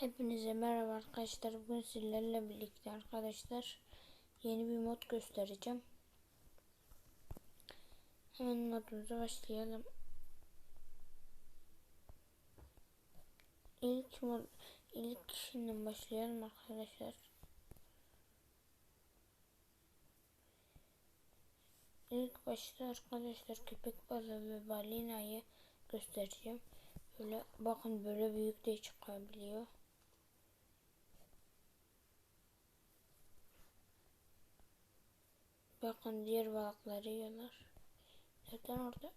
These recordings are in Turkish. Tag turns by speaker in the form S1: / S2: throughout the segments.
S1: Hepinize merhaba arkadaşlar. Bugün sizlerle birlikte arkadaşlar yeni bir mod göstereceğim. Hemen modumuza başlayalım. İlk mod ilk kişiden başlayalım arkadaşlar. İlk başta arkadaşlar köpek balığı ve balinayı göstereceğim. Böyle bakın böyle büyük de çıkabiliyor. Bakın diğer balıkları yiyorlar. Zaten orada.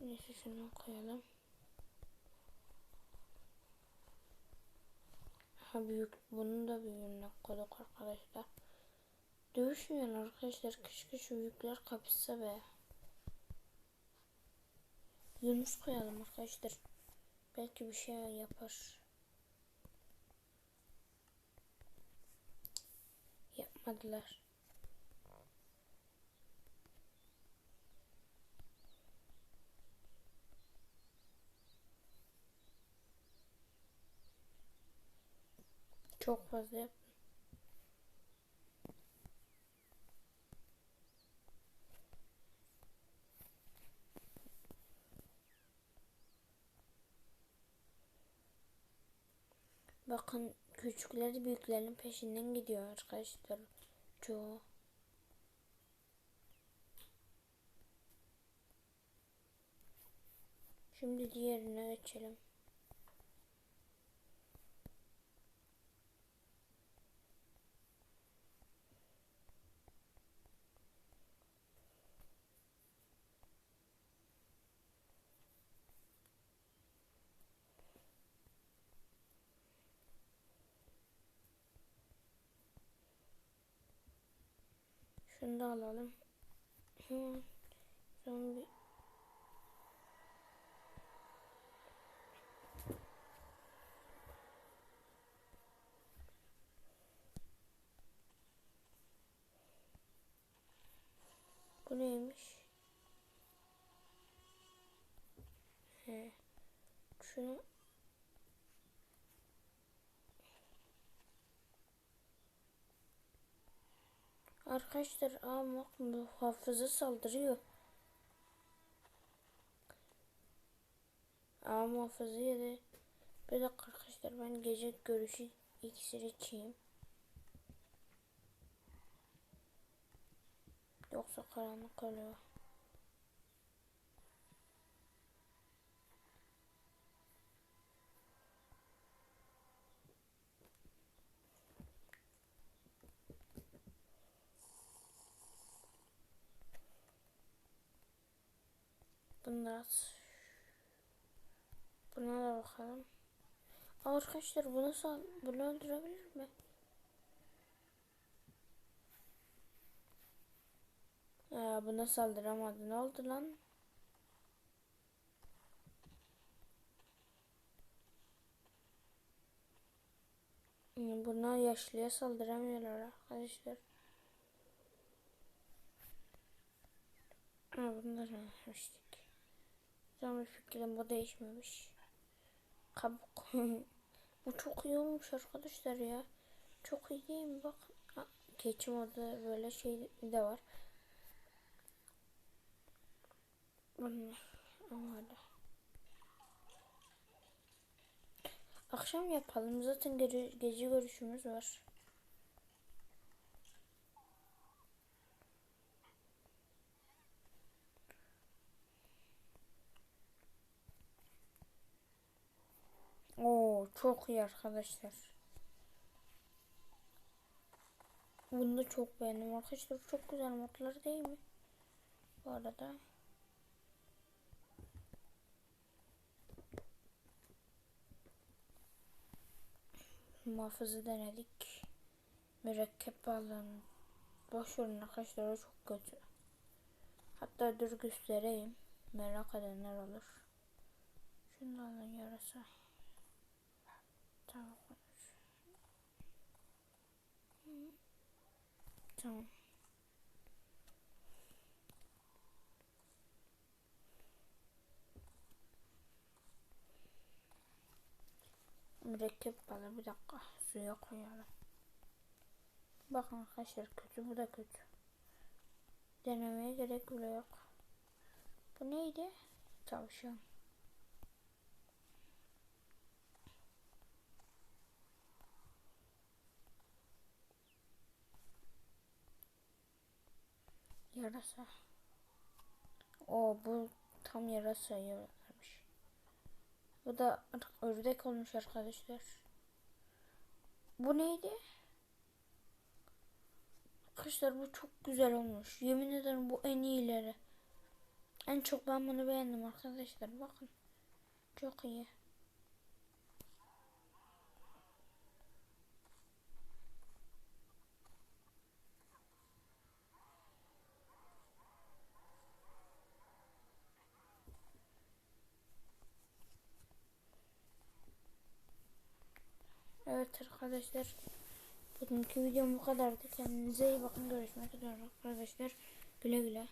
S1: Neyse şunu koyalım. Ha büyük. Bunun da büyüğünü koyduk arkadaşlar. Dövüşmüyorlar arkadaşlar. Keşke şu büyükler kapışsa be. Yunus koyalım arkadaşlar. Belki bir şey yapar. Yapmadılar. Çok fazla yaptım. Bakın küçükleri büyüklerin peşinden gidiyor arkadaşlar. Çoğu. Şimdi diğerine geçelim. Şunu da alalım. Zombi. Bu neymiş? He. Şunu Arkadaşlar ama muhafızı saldırıyor. Aa muhafızı yedi. Bir dakika arkadaşlar ben gece görüşü iksir içeyim. Yoksa karanlık oluyor. Bunda Buna da bakalım. Arkadaşlar bunu sal bunu öldürebilir mi? Ya buna saldıramadı. Ne oldu lan? Buna yaşlıya saldıramıyorlar arkadaşlar. Ha bunları almıştık. Zaman fikrim bu değişmemiş. Kabuk. bu çok iyi olmuş arkadaşlar ya. Çok iyi değil mi? Bak. Keçi modu böyle şey de var. Akşam yapalım. Zaten gece, gece görüşümüz var. Çok iyi arkadaşlar. Bunu da çok beğendim arkadaşlar. Çok güzel modlar değil mi? Bu arada. Muhafızı denedik. Mürekkep balığını. Boş verin arkadaşlar o çok kötü. Hatta dur göstereyim. Merak edenler olur. Şunu alın yarasa. Tamam. Tamam. Mürekkep balı bir dakika suya koyalım. Bakın arkadaşlar kötü bu da kötü. Denemeye gerek bile yok. Bu neydi? Tavşan. Yarasa. O bu tam yarasa yararmış. Bu da ördek olmuş arkadaşlar. Bu neydi? Arkadaşlar bu çok güzel olmuş. Yemin ederim bu en iyileri. En çok ben bunu beğendim arkadaşlar. Bakın. Çok iyi. Evet arkadaşlar. Bugünkü videom bu kadardı. Kendinize iyi bakın. Görüşmek üzere arkadaşlar. Güle güle.